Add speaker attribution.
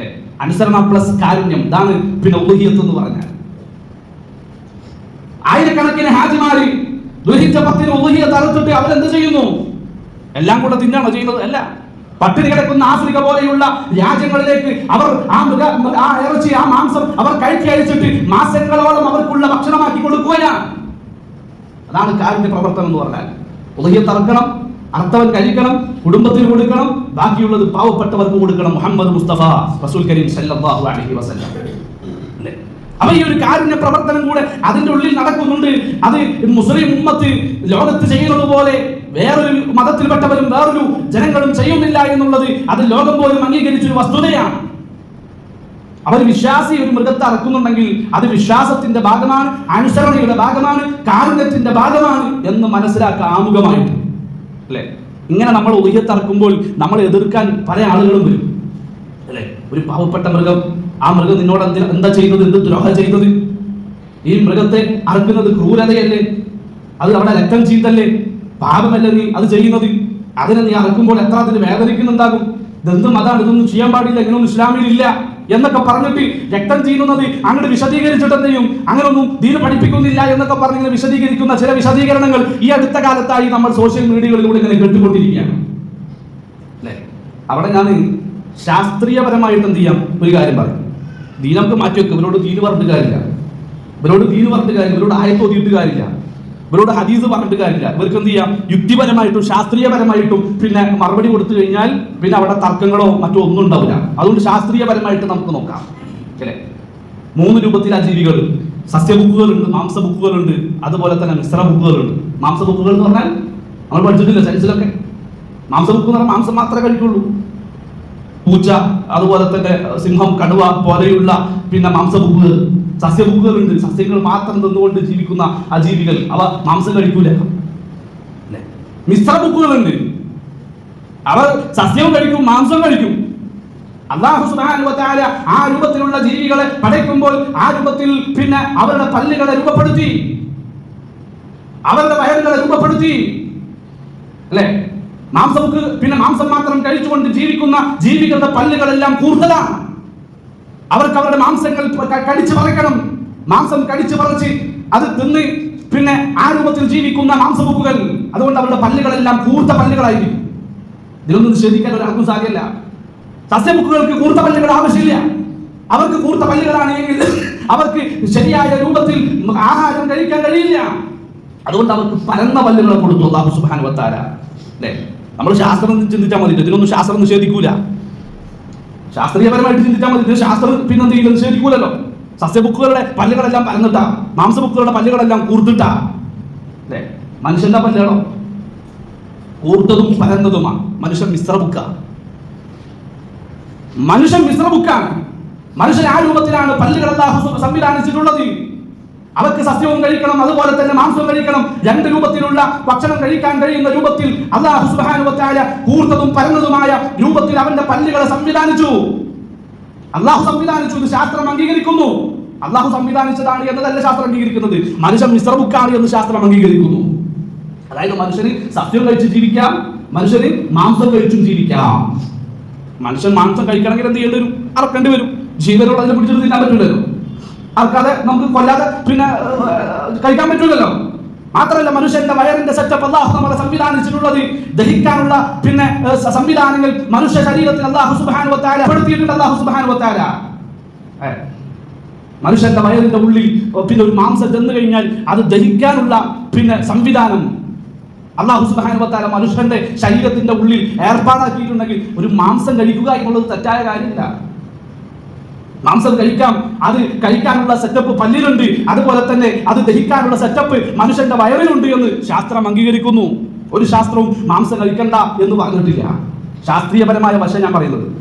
Speaker 1: അല്ലെ അനുസരണ പ്ലസ് കാരുണ്യം. ഇതാണ് പിന്നെ ഉലഹിയത്ത് എന്ന് പറഞ്ഞാൽ. ആയിരക്കണക്കിന് ഹാജിമാരി ദുഹിച്ച പത്തിന് ഉലഹിയത്ത് അറുത്തിട്ട് അവരെന്ത് ചെയ്യുന്നു? എല്ലാം കൂടെ തിന്നാണോ ചെയ്യുന്നത്? അല്ല. പട്ടിണി കിടക്കുന്ന ആഫ്രിക്ക പോലെയുള്ള രാജ്യങ്ങളിലേക്ക് അവർ ആ മൃഗ ആ ഇറച്ചി ആ മാംസം അവർ കഴിച്ചു കഴിച്ചിട്ട് മാസങ്ങളോളം അവർക്കുള്ള ഭക്ഷണമാക്കി കൊടുക്കുകയാണ്. അതാണ് കാരുണ്യ പ്രവർത്തനം എന്ന് പറഞ്ഞാൽ. ഉദയത്ത് അറക്കണം അർത്ഥവൻ കഴിക്കണം കുടുംബത്തിന് കൊടുക്കണം ബാക്കിയുള്ളത് പാവപ്പെട്ടവർക്ക് കൊടുക്കണം മുഹമ്മദ് മുസ്തഫ റസൂൽ കരീം സല്ലല്ലാഹു അലൈഹി വസല്ലം? അപ്പൊ ഈ ഒരു കാരുണ്യ പ്രവർത്തനം കൂടെ അതിന്റെ ഉള്ളിൽ നടക്കുന്നുണ്ട്. അത് മുസ്ലിം ഉമ്മത്ത് ലോകത്ത് ചെയ്യുന്നത് പോലെ വേറൊരു മതത്തിൽപ്പെട്ടവരും വേറൊരു ജനങ്ങളും ചെയ്യുന്നില്ല എന്നുള്ളത് അത് ലോകം പോലും അംഗീകരിച്ചൊരു വസ്തുതയാണ്. അവർ വിശ്വാസി ഒരു മൃഗത്തെ അറക്കുന്നുണ്ടെങ്കിൽ അത് വിശ്വാസത്തിന്റെ ഭാഗമാണ് അനുസരണയുടെ ഭാഗമാണ് കാരുണ്യത്തിന്റെ ഭാഗമാണ് എന്ന് മനസ്സിലാക്കുക ആമുഖമായിട്ട്. അല്ലെ? ഇങ്ങനെ നമ്മൾ ഉയർത്തറക്കുമ്പോൾ നമ്മൾ എതിർക്കാൻ പല ആളുകളും വരും. അല്ലെ? ഒരു പാവപ്പെട്ട മൃഗം ആ മൃഗം നിന്നോട് എന്തി- ചെയ്തത് എന്ത് ദ്രോഹം ചെയ്തത് ഈ മൃഗത്തെ അറുക്കുന്നത് ക്രൂരതയല്ലേ? അത് അവിടെ രക്തം ചീത്തല്ലേ പാപമല്ലേ നീ അത് ചെയ്യുന്നത്? അതിനെ നീ അറക്കുമ്പോൾ എത്ര അതിന് വേദനിക്കുന്നുണ്ടാകും? ഇതെന്തും അതാണ് ഇതൊന്നും ചെയ്യാൻ പാടില്ല. ഇങ്ങനൊന്നും ഇസ്ലാമിൽ ഇല്ല. എന്നൊക്കെ പറഞ്ഞിട്ട് രക്തം ചെയ്യുന്നത് അങ്ങോട്ട് വിശദീകരിച്ചിട്ട് എന്ത് ചെയ്യും അങ്ങനൊന്നും ദീന് പഠിപ്പിക്കുന്നില്ല എന്നൊക്കെ പറഞ്ഞിങ്ങനെ വിശദീകരിക്കുന്ന ചില വിശദീകരണങ്ങൾ ഈ അടുത്ത കാലത്തായി നമ്മൾ സോഷ്യൽ മീഡിയകളിലൂടെ ഇങ്ങനെ കേട്ടുകൊണ്ടിരിക്കുകയാണ്. അല്ലേ? അവിടെ ഞാൻ ശാസ്ത്രീയപരമായിട്ട് എന്ത് ചെയ്യാം? ഒരു കാര്യം പറയും. ദീൻ നമുക്ക് മാറ്റി വെക്കും ഇവരോട് ദീന് പറഞ്ഞിട്ട് കാര്യമില്ല. ഇവരോട് ദീന് പറഞ്ഞിട്ട് കാര്യമില്ല. ഇവരോട് ആയത്ത് ഓതിയിട്ട് കാര്യമില്ല. ഇവരോട് ഹദീസ് പറഞ്ഞിട്ട് കാര്യമില്ല. ഇവർക്ക് എന്ത് ചെയ്യാം? യുക്തിപരമായിട്ടും ശാസ്ത്രീയപരമായിട്ടും പിന്നെ മറുപടി കൊടുത്തു കഴിഞ്ഞാൽ പിന്നെ അവിടെ തർക്കങ്ങളോ മറ്റോ ഒന്നും ഉണ്ടാവില്ല. അതുകൊണ്ട് ശാസ്ത്രീയപരമായിട്ട് നമുക്ക് നോക്കാം. അല്ലേ? മൂന്ന് ആ ജീവികൾ സസ്യ ബുക്കുകളുണ്ട് മാംസ ബുക്കുകളുണ്ട് അതുപോലെ തന്നെ മിശ്ര ബുക്കുകളുണ്ട്. മാംസ ബുക്കുകൾ എന്ന് പറഞ്ഞാൽ നമ്മൾ പഠിച്ചിട്ടില്ല സയൻസിലൊക്കെ? മാംസ ബുക്ക് എന്ന് പറഞ്ഞാൽ മാംസം മാത്രമേ കഴിക്കുള്ളൂ. പൂച്ച അതുപോലെ തന്നെ സിംഹം കടുവ പോലെയുള്ള പിന്നെ മാംസബുക്കുകൾ സസ്യബുക്കുകളുണ്ട് സസ്യങ്ങൾ മാത്രം തിന്നുകൊണ്ട് ജീവിക്കുന്ന ആ ജീവികൾ. അവ മാംസം കഴിക്കൂല. അല്ലേ? മിശ്ര ബുക്കുകളുണ്ട്. അവർ സസ്യവും കഴിക്കും മാംസം കഴിക്കും. അള്ളാഹു സുബ്ഹാനഹു വ തആല ആ രൂപത്തിലുള്ള ജീവികളെ പടയ്ക്കുമ്പോൾ ആ രൂപത്തിൽ പിന്നെ അവരുടെ പല്ലുകളെ രൂപപ്പെടുത്തി. അവരുടെ വയറുകളെ രൂപപ്പെടുത്തി. അല്ലേ? മാംസമുക്ക് പിന്നെ മാംസം മാത്രം കഴിച്ചുകൊണ്ട് ജീവിക്കുന്ന ജീവികളുടെ പല്ലുകളെല്ലാം കൂടുതലാണ്. അവർക്ക് അവരുടെ മാംസങ്ങൾ കടിച്ചു പറിക്കണം. മാംസം കടിച്ചു പറിച്ച് അത് തിന്ന് പിന്നെ ആ രൂപത്തിൽ ജീവിക്കുന്ന മാംസമുക്കുകൾ അതുകൊണ്ട് അവരുടെ പല്ലുകളെല്ലാം കൂർത്ത പല്ലുകളായിരിക്കും. ഇതിലൊന്നും നിഷേധിക്കാൻ ഒരാൾക്കും സാധ്യമല്ല സസ്യമുക്കുകൾക്ക് കൂർത്ത പല്ലുകൾ ആവശ്യമില്ല. അവർക്ക് കൂർത്ത പല്ലുകളാണ് അവർക്ക് ശരിയായ രൂപത്തിൽ ആഹാരം കഴിക്കാൻ കഴിയില്ല. അതുകൊണ്ട് അവർക്ക് പരന്ന പല്ലുകളെ കൊടുത്തു അള്ളാഹു വത്താല അല്ലേ? നമ്മൾ ശാസ്ത്രം ചിന്തിച്ചാൽ മതി. ഇതിനൊന്നും ശാസ്ത്രം നിഷേധിക്കൂല. ശാസ്ത്രീയപരമായിട്ട് ചിന്തിച്ചാൽ മതി. ശാസ്ത്രം പിന്നെ എന്ത് ചെയ്യില്ല നിഷേധിക്കൂലല്ലോ സസ്യബുക്കുകളുടെ പല്ലുകളെല്ലാം മാംസ മാംസബുക്കുകളുടെ പല്ലുകളെല്ലാം കൂർത്തിട്ടാ. അല്ലേ മനുഷ്യന്റെ പല്ലുകളോ? കൂർത്തതും പരന്നതുമാണ് മനുഷ്യൻ മിശ്ര ബുക്ക. മനുഷ്യൻ മിശ്ര ബുക്കാണ്. മനുഷ്യൻ ആ രൂപത്തിലാണ് പല്ലുകൾ അല്ലാഹു സംവിധാനിച്ചിട്ടുള്ളത്. അവർക്ക് സസ്യവും കഴിക്കണം അതുപോലെ തന്നെ മാംസവും കഴിക്കണം. രണ്ട് രൂപത്തിലുള്ള ഭക്ഷണം കഴിക്കാൻ കഴിയുന്ന രൂപത്തിൽ അള്ളാഹു സുബാനുവത്തായ കൂർത്തതും പരന്നതുമായ രൂപത്തിൽ അവന്റെ പല്ലുകളെ സംവിധാനിച്ചു. അള്ളാഹു സംവിധാനിച്ചു ശാസ്ത്രം അംഗീകരിക്കുന്നു. അള്ളാഹു സംവിധാനിച്ചതാണ് എന്നതല്ല ശാസ്ത്രം അംഗീകരിക്കുന്നത്. മനുഷ്യൻ മിശ്രബുക്കാണ് എന്ന് ശാസ്ത്രം അംഗീകരിക്കുന്നു. അതായത് മനുഷ്യന് സസ്യം കഴിച്ച് ജീവിക്കാം മനുഷ്യന് മാംസം കഴിച്ചും ജീവിക്കാം. മനുഷ്യൻ മാംസം കഴിക്കണമെങ്കിൽ എന്ത് ചെയ്യേണ്ടി വരും? അറക്കേണ്ടി വരും. ജീവനോട് അതിനെ പിടിച്ചിട്ട് തിന്നാൻ പറ്റില്ലല്ലോ അറക്കാതെ നമുക്ക് കൊല്ലാതെ പിന്നെ കഴിക്കാൻ പറ്റൂലല്ലോ. മാത്രമല്ല മനുഷ്യന്റെ വയറിന്റെ സെറ്റപ്പ് അള്ളാഹു നമ്മളെ സംവിധാനിച്ചിട്ടുള്ളത് ദഹിക്കാനുള്ള പിന്നെ സംവിധാനങ്ങൾ മനുഷ്യ ശരീരത്തിൽ അള്ളാഹു സുബാനുവത്താല അള്ളാഹു സുബാനുവത്താല മനുഷ്യന്റെ വയറിന്റെ ഉള്ളിൽ പിന്നെ ഒരു മാംസം ചെന്ന് കഴിഞ്ഞാൽ അത് ദഹിക്കാനുള്ള പിന്നെ സംവിധാനം അള്ളാഹു സുബാനുവത്താല മനുഷ്യന്റെ ശരീരത്തിന്റെ ഉള്ളിൽ ഏർപ്പാടാക്കിയിട്ടുണ്ടെങ്കിൽ ഒരു മാംസം കഴിക്കുക എന്നുള്ളത് തെറ്റായ കാര്യമില്ല. മാംസം കഴിക്കാം. അത് കഴിക്കാനുള്ള സെറ്റപ്പ് പല്ലിലുണ്ട്. അതുപോലെ തന്നെ അത് ദഹിക്കാനുള്ള സെറ്റപ്പ് മനുഷ്യന്റെ വയറിലുണ്ട് എന്ന് ശാസ്ത്രം അംഗീകരിക്കുന്നു. ഒരു ശാസ്ത്രവും മാംസം കഴിക്കണ്ട എന്ന് പറഞ്ഞിട്ടില്ല. ശാസ്ത്രീയപരമായ വശം ഞാൻ പറയുന്നത്.